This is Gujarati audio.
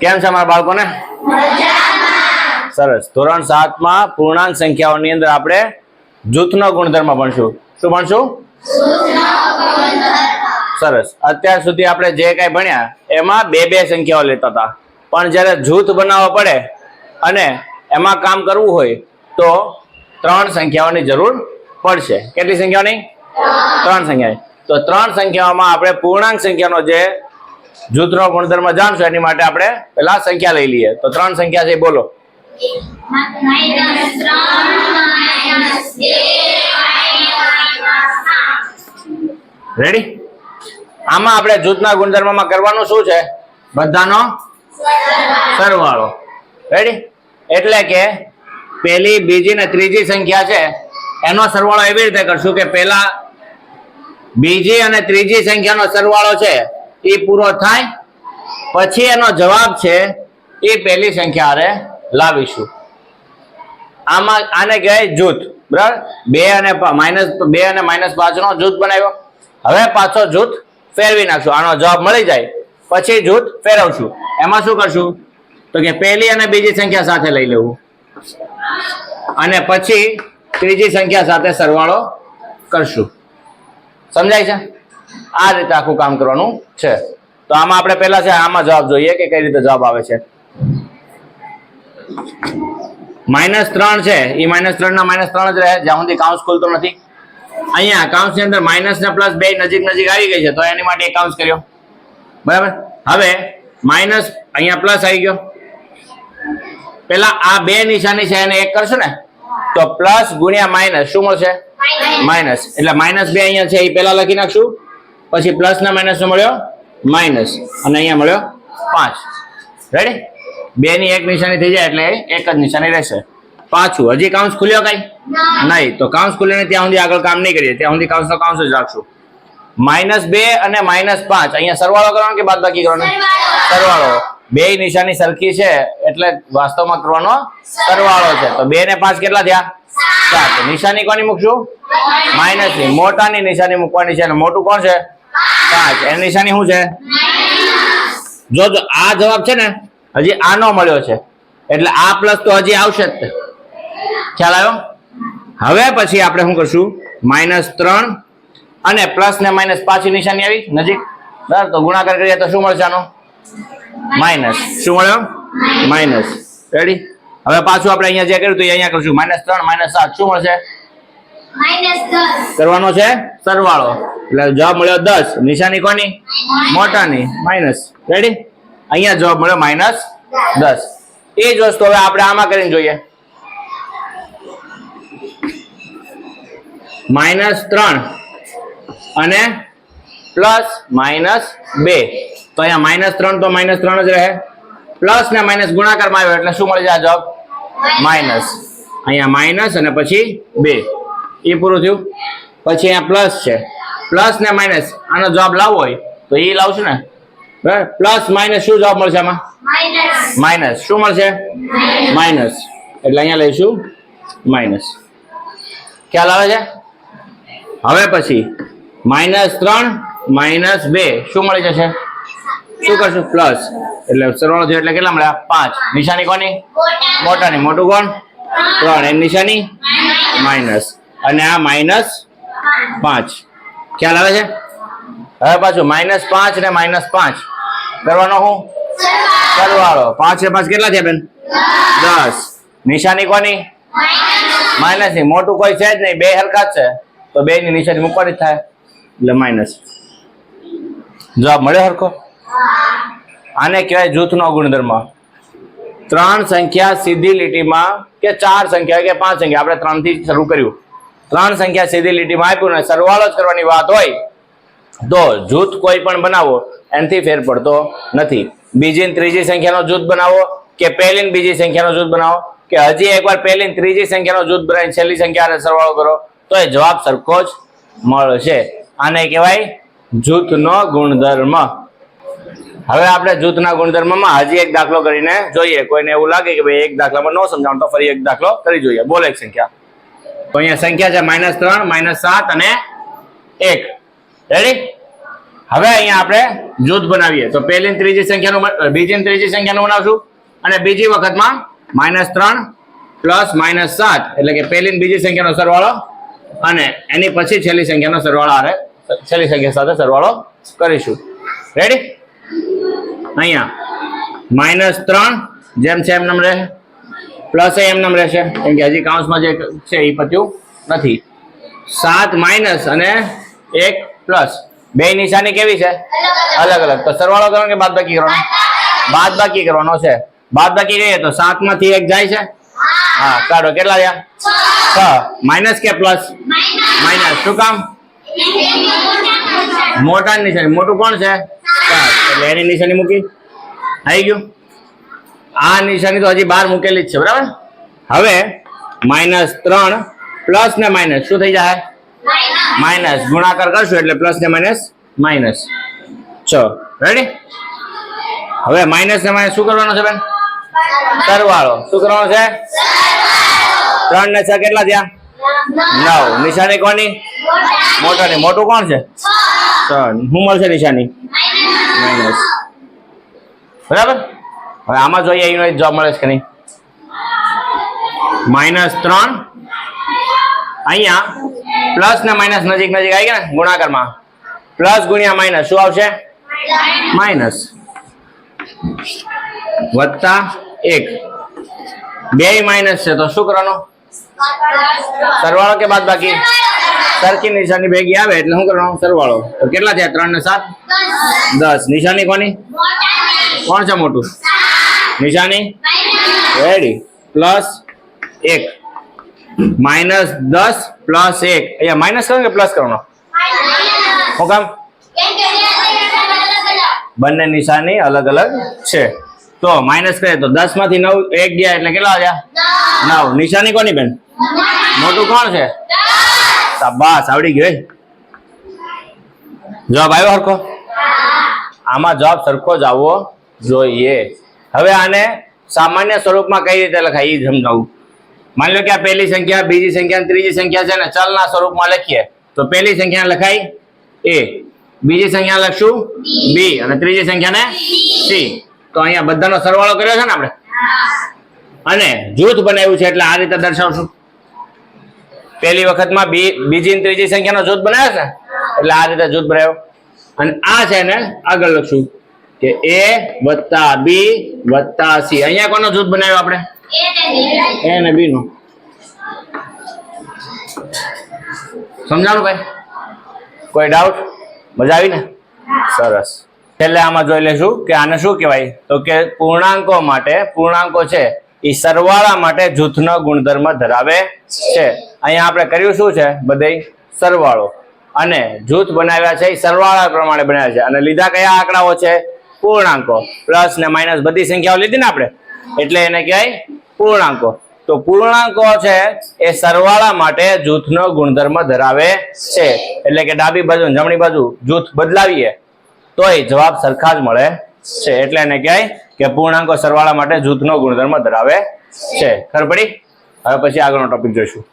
કેમ છે અમારા બાળકોને? સરસ. ધોરણ સાતમાં પૂર્ણાંક સંખ્યાઓની અંદર આપણે જૂથનો ગુણધર્મ ભણશું. શું ભણશું? સરસ. અત્યાર સુધી આપણે જે કઈ ભણ્યા, એમાં બે બે સંખ્યાઓ લેતા હતા. પણ જ્યારે જૂથ બનાવવા પડે અને એમાં કામ કરવું હોય, તો ત્રણ સંખ્યાઓની જરૂર પડશે. કેટલી સંખ્યાઓની? ત્રણ સંખ્યા તો ત્રણ સંખ્યાઓમાં આપણે પૂર્ણાંક સંખ્યાનો જે જૂથનો ગુણધર્મ જાણશું, એની માટે આપણે પેલા સંખ્યા લઈ લઈએ. તો ત્રણ સંખ્યા છે, બોલો. રેડી આમાં આપણે જૂથના ગુણધર્મમાં કરવાનું શું છે? બધાનો સરવાળો. રેડી એટલે કે પહેલી, બીજી ને ત્રીજી સંખ્યા છે, એનો સરવાળો એવી રીતે કરશું કે પહેલા બીજી અને ત્રીજી સંખ્યાનો સરવાળો છે એ પૂરો થાય. પછી એનો જવાબ છે, એ પહેલી સંખ્યા હારે લાવીશું. આમાં આને કહેવાય જૂથ. બરાબર? બે અને માઇનસ બે અને માઇનસ પાંચનો જૂથ બનાવ્યો. હવે પાછો જૂથ ફેરવી નાખશું. આનો જવાબ મળી જાય. પછી જૂથ ફેરવશું. એમાં શું કરશું? તો કે પહેલી અને બીજી સંખ્યા સાથે લઈ લેવું. અને પછી ત્રીજી સંખ્યા સાથે સરવાળો કરશું. સમજાય છે? આ રીતે આખું કામ કરવાનું છે. તો આમાં આપણે પહેલા છે આમાં જવાબ જોઈએ કે કઈ રીતે જવાબ આવે છે. માઇનસ ત્રણ છે એ માઇનસ ત્રણ ના માઇનસ ત્રણ જ રહે જ્યાં સુધી કાઉન્સ ખુલતો નથી. અહીંયા કાઉન્સની અંદર માઇનસ ને પ્લસ બે નજીક નજીક આવી ગઈ છે તો એની માટે કાઉન્સ કર્યો. બરાબર? હવે માઇનસ અહીંયા પ્લસ આવી ગયો. પેલા આ બે નિશાની છે એને એક કરશું ને તો પ્લસ ગુણ્યા માઇનસ શું મળશે? માઇનસ. એટલે માઇનસ બે અહીંયા છે એ પેલા લખી નાખશું. પછી પ્લસ ના માઇનસ નો મળ્યો? માઇનસ અને અહીંયા મળ્યો? પાંચ. રેડી બે ની એક નિશાની થઈ જાય એટલે એક જ નિશાની રહેશે. પાછું હજી કાઉન્સ ખુલ્યો કઈ? નહીં. તો કાઉન્સ ખુલ્યો ત્યાં સુધી આગળ કામ નહીં કરીએ. ત્યાં સુધી કાઉન્સ નો કાઉન્સ જ રાખશું. માઇનસ બે અને માઇનસ પાંચ. અહીંયા સરવાળો કરવાનો કે બાદ બાકી કરવાનો સરવાળો. બે નિશાની સરખી છે એટલે વાસ્તવમાં કરવાનો સરવાળો છે. તો બે ને પાંચ કેટલા થયા? સાત. નિશાની કોની મૂકશું? માઇનસની. મોટાની નિશાની મૂકવાની છે. અને મોટું કોણ છે? પાંચ. એની નિશાની શું છે? જો આ જવાબ છે ને હજી આનો મળ્યો છે. એટલે આ પ્લસ તો હજી આવશે જ ખ્યાલ આવ્યો? હવે પછી આપણે શું કરશું? માઇનસ ત્રણ અને પ્લસ ને માઇનસ પાછી નિશાની આવી નજીક. બરાબર તો ગુણાકાર કરીએ તો શું મળશે આનો? માઇનસ. શું મળ્યો? માઇનસ. રેડી હવે પાછું આપણે અહીંયા જે કર્યું હતું અહીંયા કરશું. માઇનસ ત્રણ માઇનસ સાત. શું મળશે? કરવાનો છે? સરવાળો. એટલે જવાબ મળ્યો દસ. નિશાની કોની? મોટાની. માઇનસ રેડી અહીંયા જવાબ મળ્યો માઇનસ દસ. એ જ વસ્તુ હવે આપણે આમાં કરીને જોઈએ. માઇનસ ત્રણ. અને પ્લસ માઇનસ બે. તો અહીંયા માઇનસ ત્રણ તો માઇનસ ત્રણ જ રહે. પ્લસ ને માઇનસ ગુણાકારમાં આવ્યો એટલે શું મળી જાય જવાબ? માઇનસ અહીંયા માઇનસ અને પછી બે. એ પૂરું થયું. પછી અહીંયા પ્લસ છે. પ્લસ ને માઇનસ આનો જવાબ લાવવો હોય તો એ લાવશું ને? બરાબર? પ્લસ માઇનસ શું જવાબ મળશે આમાં? માઇનસ શું મળશે? માઇનસ એટલે અહીંયા લઈશું. માઇનસ ખ્યાલ આવે છે? હવે પછી માઇનસ ત્રણ માઇનસ બે. શું મળી જશે? શું કરશું? પ્લસ એટલે સરવાળો થયો એટલે કેટલા મળ્યા? પાંચ. નિશાની કોની? મોટાની. મોટું કોણ? ત્રણ. એમ નિશાની? માઇનસ અને આ માઇનસ પાંચ. ખ્યાલ આવે છે? હવે પાછું માઇનસ પાંચ ને માઇનસ પાંચ. કરવાનો હું? સરવાળો. પાંચ ને પાંચ કેટલા છે બેન? દસ. નિશાની કોની? માઇનસની. મોટું કોઈ છે જ નહીં. બે હરકત છે. તો બે ની નિશાની મૂકવાની થાય. એટલે માઇનસ જવાબ મળ્યો હરખો? આને કહેવાય જૂથનો ગુણધર્મ. ત્રણ સંખ્યા સીધી લીટીમાં કે ચાર સંખ્યા કે પાંચ સંખ્યા? આપણે ત્રણથી શરૂ કર્યું. ત્રણ સંખ્યા સીધી લીટીમાં આપ્યું અને સરવાળો જ કરવાની વાત હોય તો જૂથ કોઈ પણ બનાવો, એનાથી ફેર પડતો નથી. બીજી ત્રીજી સંખ્યાનો જૂથ બનાવો કે પહેલી બીજી સંખ્યાનો જૂથ બનાવો? કે હજી એકવાર પહેલી ત્રીજી સંખ્યાનો જૂથ બનાવીને છેલ્લી સંખ્યા સરવાળો કરો, તો એ જવાબ સરખો જ મળશે. આને કહેવાય જૂથનો ગુણધર્મ. હવે આપણે જૂથના ગુણધર્મમાં હજી એક દાખલો કરીને જોઈએ. કોઈને એવું લાગે કે ભાઈ એક દાખલામાં ન સમજાવવાનું, તો ફરી એક દાખલો કરી જોઈએ. બોલે એક સંખ્યા. તો અહીંયા સંખ્યા છે માઇનસ ત્રણ, માઇનસ સાત અને એક. રેડી હવે અહીંયા આપણે જૂથ બનાવીએ. તો પહેલી ત્રીજી સંખ્યાનું બીજી ત્રીજી સંખ્યાનું બનાવશું. અને બીજી વખતમાં માઇનસ ત્રણ પ્લસ માઇનસ સાત. એટલે કે પહેલી બીજી સંખ્યાનો સરવાળો અને એની પછી છેલ્લી સંખ્યાનો સરવાળો આવે છેલ્લી સંખ્યા સાથે સરવાળો કરીશું. રેડી અહીંયા. માઇનસ ત્રણ જેમ છે એમ નમ રહે. પ્લસ એમ નામ રહેશે. કેમ કે હજી કાઉન્સમાં જે છે એ પત્યું નથી. સાત માઇનસ અને એક પ્લસ બે નિશાની કેવી છે? અલગ અલગ. તો સરવાળો કરવાનો કે બાદબાકી કરવાનો? બાદબાકી કરવાનો છે. બાદબાકી કરીએ તો સાતમાંથી એક જાય છે? હા, કાઢો. કેટલા થયા છ. માઇનસ કે પ્લસ માઇનસ શું કામ? મોટા નિશાની. મોટું કોણ છે? એટલે એની નિશાની મૂકી. આવી ગયું? આ નિશાની તો હજી બાર મૂકેલી જ છે, બરાબર? હવે માઇનસ ત્રણ, પ્લસ ને માઇનસ, શું થઈ જાય? માઇનસ. ગુણાકાર કરશું એટલે પ્લસ ને માઇનસ માઇનસ. છ. રેડી હવે માઇનસ ને માઇનસ શું કરવાનો છે, બેન? સરવાળો. શું કરવાનો છે? ત્રણ ને છ કેટલા થયા? નવ. નિશાની કોની? મોટાની. મોટું કોણ છે? ત્રણ. શું મળશે નિશાની? માઇનસ. બરાબર? હવે આમાં જોઈએ એનો જોબ મળે છે કે નહીં? માઇનસ ત્રણ. અહીંયા પ્લસ ને માઇનસ નજીક નજીક આવી ગયા ને ગુણાકારમાં. પ્લસ ગુણ્યા માઇનસ શું આવશે? માઇનસ વત્તા એક. બે માઇનસ છે તો શું કરવાનું? સરવાળો કે બાદ બાકી? સરખી નિશાની ભેગી આવે એટલે શું કરવાનું? સરવાળો. તો કેટલા થયા? ત્રણ ને સાત? દસ. નિશાની કોની? કોણ છે મોટું? નિશાની? રેડી પ્લસ એક. માઇનસ દસ પ્લસ એક. અહીંયા માઇનસ કરો કે પ્લસ કરવાનો? શું કામ? બંને નિશાની અલગ અલગ છે. તો માઇનસ કરીએ તો દસમાંથી નવ, એક ગયા એટલે કેટલા આવ્યા નવ. નિશાની કોની બેન? મોટું કોણ છે? બસ આવડી ગયો જવાબ આવ્યો સરખો આમાં જવાબ સરખો જ આવવો જોઈએ. હવે આને સામાન્ય સ્વરૂપમાં કઈ રીતે લખાય એ સમજાવું. માની લો કે આ પહેલી સંખ્યા, બીજી સંખ્યા ત્રીજી સંખ્યા છે ને, ચલના સ્વરૂપમાં લખીએ. તો પહેલી સંખ્યા લખાય એ. બીજી સંખ્યા લખશું બી અને ત્રીજી સંખ્યાને સી. તો અહીંયા બધાનો સરવાળો કર્યો છે ને આપણે? અને જૂથ બનાવ્યું છે એટલે આ રીતે દર્શાવશું. પહેલી વખતમાં બી, બીજી ત્રીજી સંખ્યાનો જૂથ બનાવ્યો છે એટલે આ રીતે જૂથ બનાવ્યો. અને આ છે ને આગળ લખશું. કે એ વત્તા બી વત્તા સી અહીંયા કોનો જૂથ બનાવ્યો આપણે? એ ને બી નું. સમજાણું ભાઈ? કોઈ ડાઉટ મજા આવી ને? સરસ. છેલ્લે આમાં જોઈ લેશું કે આને શું કહેવાય? તો કે પૂર્ણાંકો માટે, પૂર્ણાંકો છે, એ સરવાળા માટે જૂથનો ગુણધર્મ ધરાવે છે. અહીંયા આપણે કર્યું શું છે? બધે સરવાળો. અને જૂથ બનાવ્યા છે, એ સરવાળા પ્રમાણે બનાવ્યા છે. અને લીધા કયા આંકડાઓ છે? પૂર્ણાંકો. પ્લસ ને માઇનસ બધી સંખ્યાઓ લીધી ને આપણે. એટલે એને કહેવાય પૂર્ણાંકો. તો પૂર્ણાંકો છે એ સરવાળા માટે જૂથનો ગુણધર્મ ધરાવે છે. એટલે કે ડાબી બાજુ જમણી બાજુ જૂથ બદલાવીએ, તોય જવાબ સરખા જ મળે છે. એટલે એને કહેવાય કે પૂર્ણાંકો સરવાળા માટે જૂથનો ગુણધર્મ ધરાવે છે. ખબર હવે પછી આગળનો ટોપિક જોઈશું.